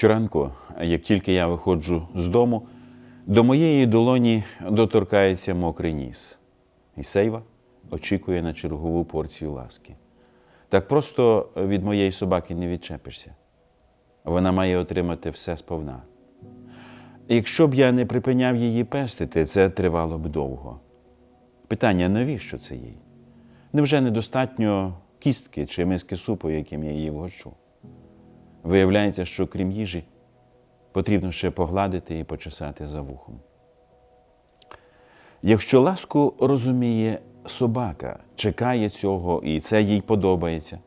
Щоранку, як тільки я виходжу з дому, до моєї долоні доторкається мокрий ніс. І Сейва очікує на чергову порцію ласки. Так просто від моєї собаки не відчепишся. Вона має отримати все сповна. Якщо б я не припиняв її пестити, це тривало б довго. Питання, навіщо це їй? Невже недостатньо кістки чи миски супу, яким я її вгощу? Виявляється, що крім їжі, потрібно ще погладити і почесати за вухом. Якщо ласку розуміє собака, чекає цього і це їй подобається,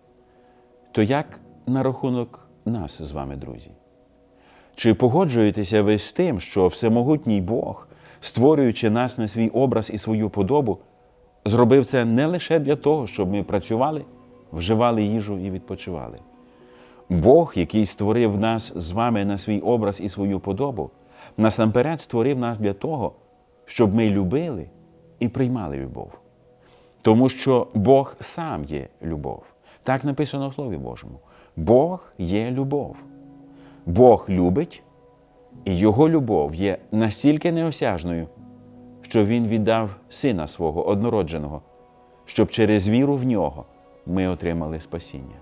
то як на рахунок нас з вами, друзі? Чи погоджуєтеся ви з тим, що всемогутній Бог, створюючи нас на свій образ і свою подобу, зробив це не лише для того, щоб ми працювали, вживали їжу і відпочивали? Бог, який створив нас з вами на свій образ і свою подобу, насамперед створив нас для того, щоб ми любили і приймали любов. Тому що Бог сам є любов. Так написано в Слові Божому. Бог є любов. Бог любить, і Його любов є настільки неосяжною, що Він віддав Сина свого однородженого, щоб через віру в нього ми отримали спасіння.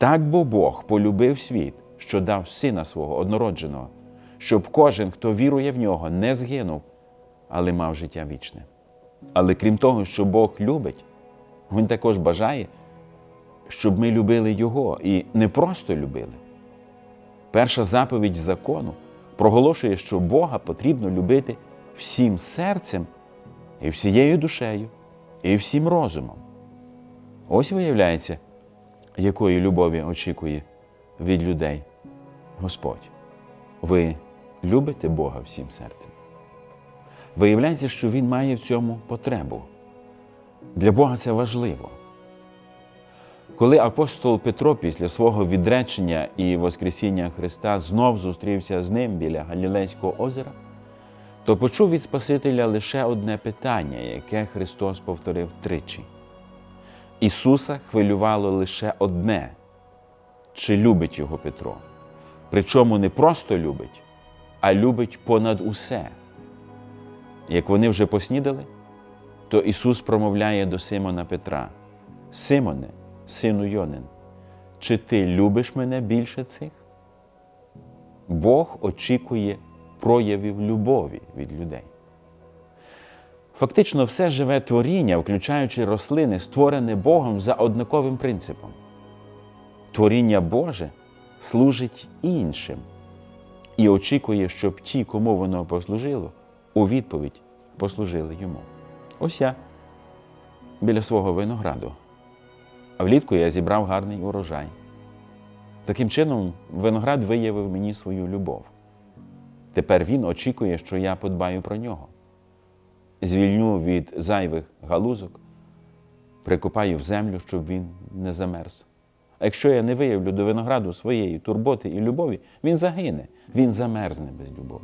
Так бо Бог полюбив світ, що дав Сина свого однородженого, щоб кожен, хто вірує в нього, не згинув, але мав життя вічне. Але крім того, що Бог любить, Він також бажає, щоб ми любили Його і не просто любили. Перша заповідь закону проголошує, що Бога потрібно любити всім серцем і всією душею, і всім розумом. Ось виявляється, якої любові очікує від людей Господь. Ви любите Бога всім серцем. Виявляється, що Він має в цьому потребу. Для Бога це важливо. Коли апостол Петро після свого відречення і Воскресіння Христа знов зустрівся з ним біля Галілейського озера, то почув від Спасителя лише одне питання, яке Христос повторив тричі. Ісуса хвилювало лише одне, чи любить його Петро. Причому не просто любить, а любить понад усе. Як вони вже поснідали, то Ісус промовляє до Симона Петра: Симоне, сину Йонин, чи ти любиш мене більше цих? Бог очікує проявів любові від людей. Фактично, все живе творіння, включаючи рослини, створене Богом за однаковим принципом. Творіння Боже служить іншим і очікує, щоб ті, кому воно послужило, у відповідь послужили йому. Ось я біля свого винограду. А влітку я зібрав гарний урожай. Таким чином, виноград виявив мені свою любов. Тепер він очікує, що я подбаю про нього. Звільню від зайвих галузок, прикопаю в землю, щоб він не замерз. А якщо я не виявлю до винограду своєї турботи і любові, він загине, він замерзне без любові.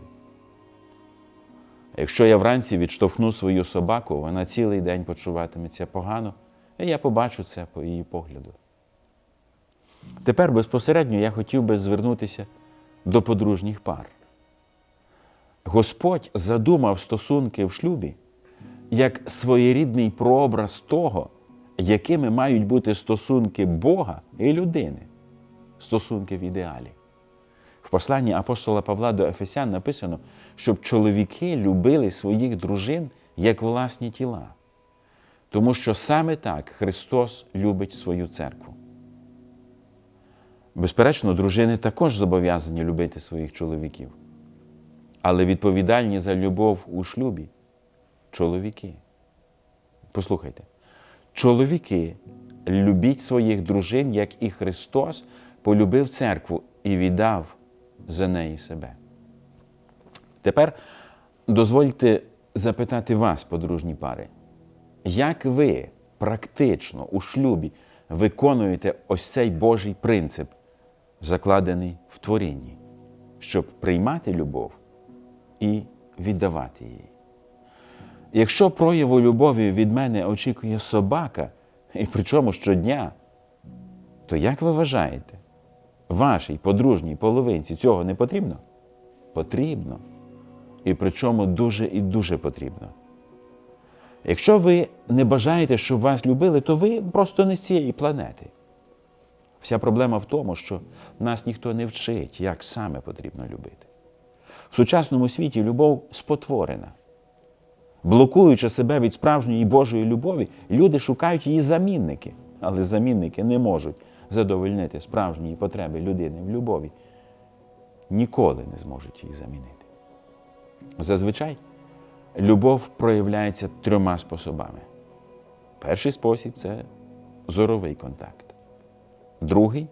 А якщо я вранці відштовхну свою собаку, вона цілий день почуватиметься погано, і я побачу це по її погляду. Тепер безпосередньо я хотів би звернутися до подружніх пар. Господь задумав стосунки в шлюбі як своєрідний прообраз того, якими мають бути стосунки Бога і людини, стосунки в ідеалі. В посланні апостола Павла до Ефесян написано, щоб чоловіки любили своїх дружин як власні тіла. Тому що саме так Христос любить свою церкву. Безперечно, дружини також зобов'язані любити своїх чоловіків. Але відповідальні за любов у шлюбі чоловіки. Послухайте, чоловіки любіть своїх дружин, як і Христос полюбив церкву і віддав за неї себе. Тепер дозвольте запитати вас, подружні пари, як ви практично у шлюбі виконуєте ось цей Божий принцип, закладений в творінні, щоб приймати любов і віддавати її? Якщо прояву любові від мене очікує собака, і причому щодня, то як ви вважаєте, вашій подружній половинці цього не потрібно? Потрібно. І причому дуже і дуже потрібно. Якщо ви не бажаєте, щоб вас любили, то ви просто не з цієї планети. Вся проблема в тому, що нас ніхто не вчить, як саме потрібно любити. В сучасному світі любов спотворена. Блокуючи себе від справжньої Божої любові, люди шукають її замінники, але замінники не можуть задовольнити справжньої потреби людини в любові. Ніколи не зможуть її замінити. Зазвичай любов проявляється трьома способами. Перший спосіб це зоровий контакт. Другий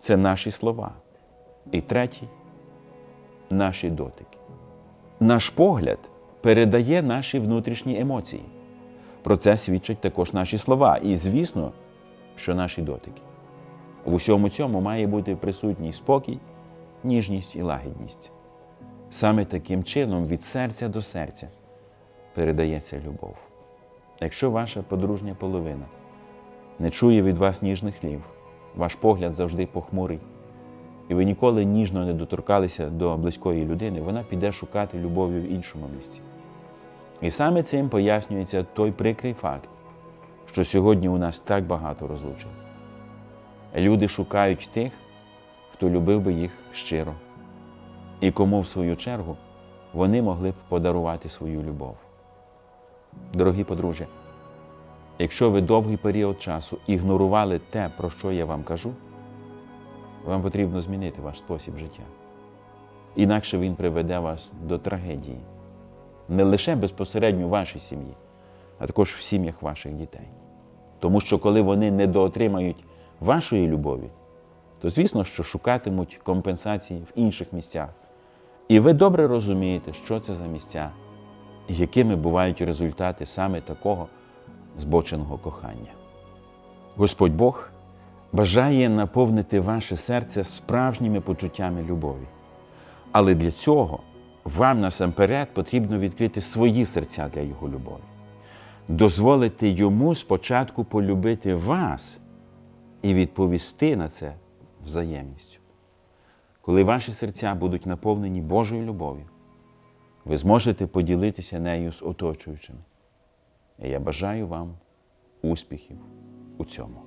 це наші слова. І третій наші дотики. Наш погляд передає наші внутрішні емоції. Про це свідчать також наші слова. І, звісно, що наші дотики. В усьому цьому має бути присутній спокій, ніжність і лагідність. Саме таким чином від серця до серця передається любов. Якщо ваша подружня половина не чує від вас ніжних слів, ваш погляд завжди похмурий, і ви ніколи ніжно не доторкалися до близької людини, вона піде шукати любові в іншому місці. І саме цим пояснюється той прикрий факт, що сьогодні у нас так багато розлучень. Люди шукають тих, хто любив би їх щиро, і кому, в свою чергу, вони могли б подарувати свою любов. Дорогі подружжя, якщо ви довгий період часу ігнорували те, про що я вам кажу, вам потрібно змінити ваш спосіб життя. Інакше він приведе вас до трагедії, не лише безпосередньо в вашій сім'ї, а також в сім'ях ваших дітей. Тому що коли вони недоотримають вашої любові, то звісно, що шукатимуть компенсації в інших місцях. І ви добре розумієте, що це за місця, і якими бувають результати саме такого збоченого кохання. Господь Бог бажає наповнити ваше серце справжніми почуттями любові. Але для цього вам насамперед потрібно відкрити свої серця для Його любові, дозволити йому спочатку полюбити вас і відповісти на це взаємністю. Коли ваші серця будуть наповнені Божою любов'ю, ви зможете поділитися нею з оточуючими. І я бажаю вам успіхів у цьому.